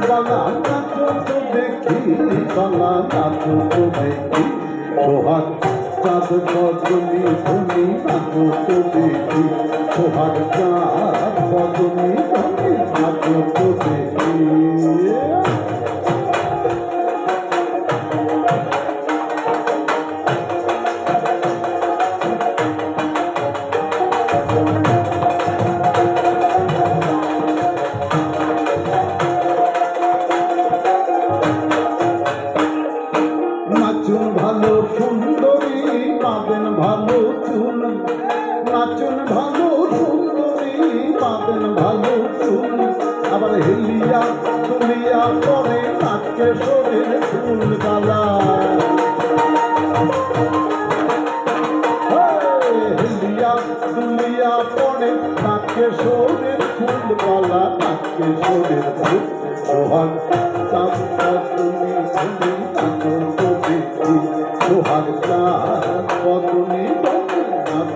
বালা নাচো তো দেখি বালা নাচো তো দেখি সোহাগ চাঁদ বদনি ধনি নাচো তো দেখি সোহাগ চাঁদ বদনি ধনি নাচো তো দেখি নাচুন ভালো সুন্দরী পাবেন ভালো চুল আবার হেলিয়া তুলিয়া পরে নাচকে শরীর ফুল গালা হেলিয়া তুলিয়া পরে নাচকে শরীর ফুল গালা নাচকে শরীর ফুল। সোহাগ চাঁদ তুমি তুমি নাচো তো সোহাগ, চাঁদ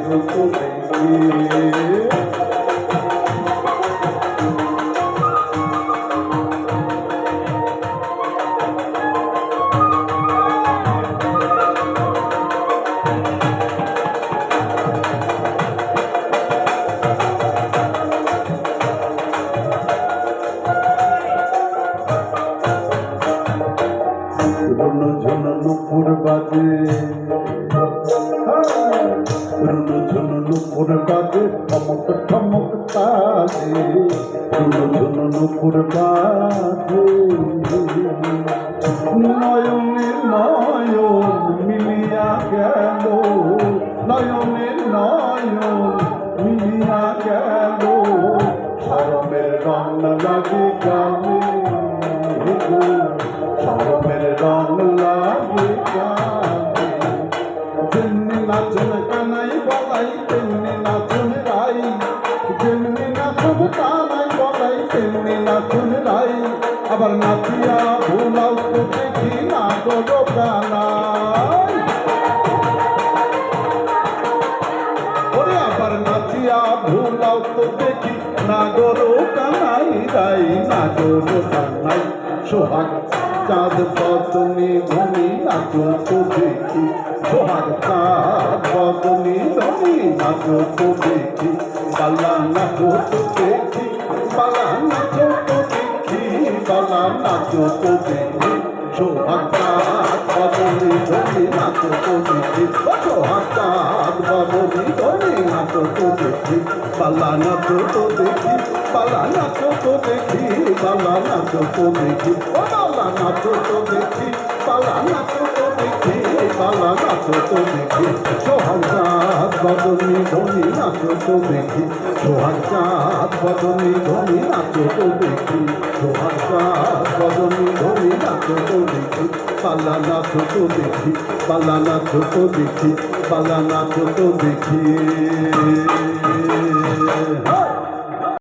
নাচো তো রুনু ঝুনু নুপুর বাজে ঠমক ঠমক তাজে রুনু ঝুনু নুপুর বাজে। নয়নে নয়ন মিলিয়া গেল, নয়নে নয়ন মিলিয়া গেল। সারমের রং লাগে গালে সরমের রং লাগে যেমনি নাচন কানাই বলাই তেমনি নাচন রাই। যেমনি নাচন কানাই বলাই তেমনি নাচন রাই। আবার নাচিয়া ভুলাও তো দেখি না গো কানাই ওরে আবার নাচিয়া ভুলাও দেখি না কানাই রাই না সোহাগ চাঁদ বদনি ধনি নাচো তো দেখি সোহাগ চাঁদ বদনি ধনি নাচো তো দেখি বালা নাচো তো দেখি বালা নাচো তো দেখি বালা নাচো তো দেখি সোহাগ চাঁদ বদনি ধনি নাচো তো দেখি ও সোহাগ চাঁদ বদনি ধনি নাচো তো দেখি বালা নাচো তো দেখি বালা নাচো তো দেখি বালা নাচো তো দেখি ও বালা নাচো তো দেখি বালা নাচো তো দেখি বালা নাচো তো দেখি সোহাগ বদনি ধনি নাচো তো দেখি সোহাগ বদনি ধনি নাচো তো দেখি সোহাগ বদনি ধনি নাচো তো দেখি বালা নাচো তো দেখি বালা নাচো তো দেখি বালা নাচো দেখি হ্যাঁ